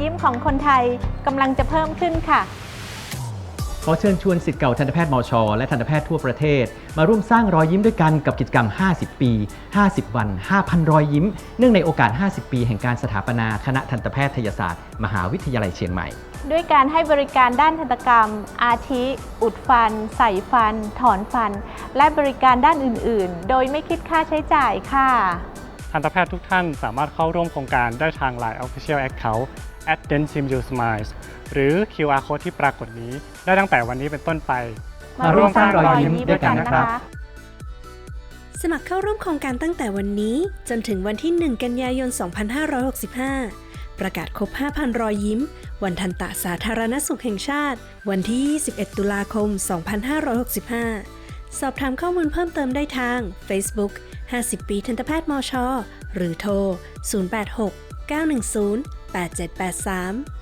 ยิ้มของคนไทยกำลังจะเพิ่มขึ้นค่ะ ขอเชิญชวนสิทธิ์เก่าทันตแพทย์มชและทันตแพทย์ทั่วประเทศ มาร่วมสร้างรอยยิ้มด้วยกันกับกิจกรรม 50 ปี 50 วัน 5,000 รอยยิ้ม เนื่องในโอกาส 50 ปีแห่งการสถาปนาคณะทันตแพทยศาสตร์ มหาวิทยาลัยเชียงใหม่ ด้วยการให้บริการด้านทันตกรรม อาทิ อุดฟัน ใส่ฟัน ถอนฟัน และบริการด้านอื่น ๆ โดยไม่คิดค่าใช้จ่ายค่ะ ทันตแพทย์ทุกท่านสามารถเข้าร่วมโครงการได้ทาง Line Official Account at d e n s i m u Smiles หรือ QR Code ที่ปรากฏนี้ ได้ตั้งแต่วันนี้เป็นต้นไป มาร่วมสร้างรอยยิ้มด้วยกันนะครับ สมัครเข้าร่วมโครงการตั้งแต่วันนี้ จนถึงวันที่ 1 กันยายน 2565 ประกาศครบ 5,000 รอยยิ้ม วันทันตะสาธารณสุขแห่งชาติ วันที่ 21 ตุลาคม 2565 สอบถามข้อมูลเพิ่มเติมได้ทาง Facebook 50 ปีทันตแพทย์มชหรือโทร 086 910 8783